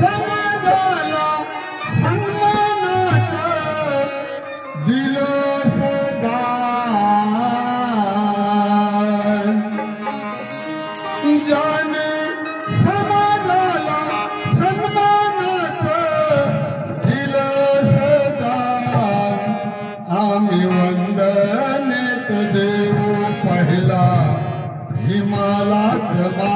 समाजाला सन्मानात आम्ही देऊ पहिला हिमाला मा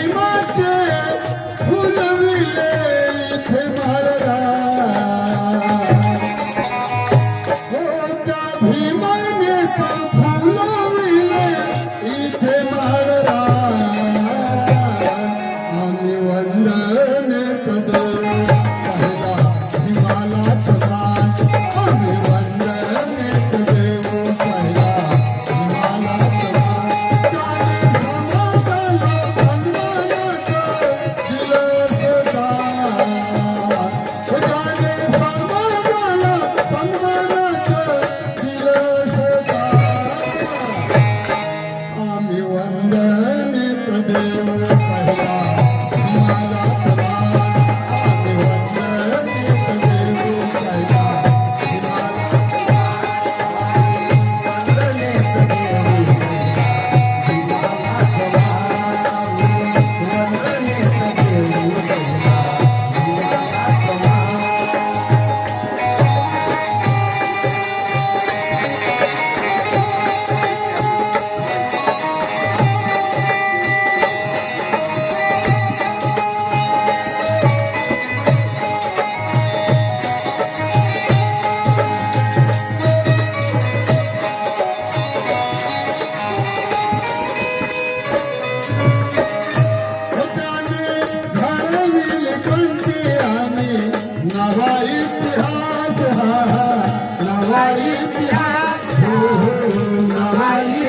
ইতিহাস নবাই ইতিহাস নবাই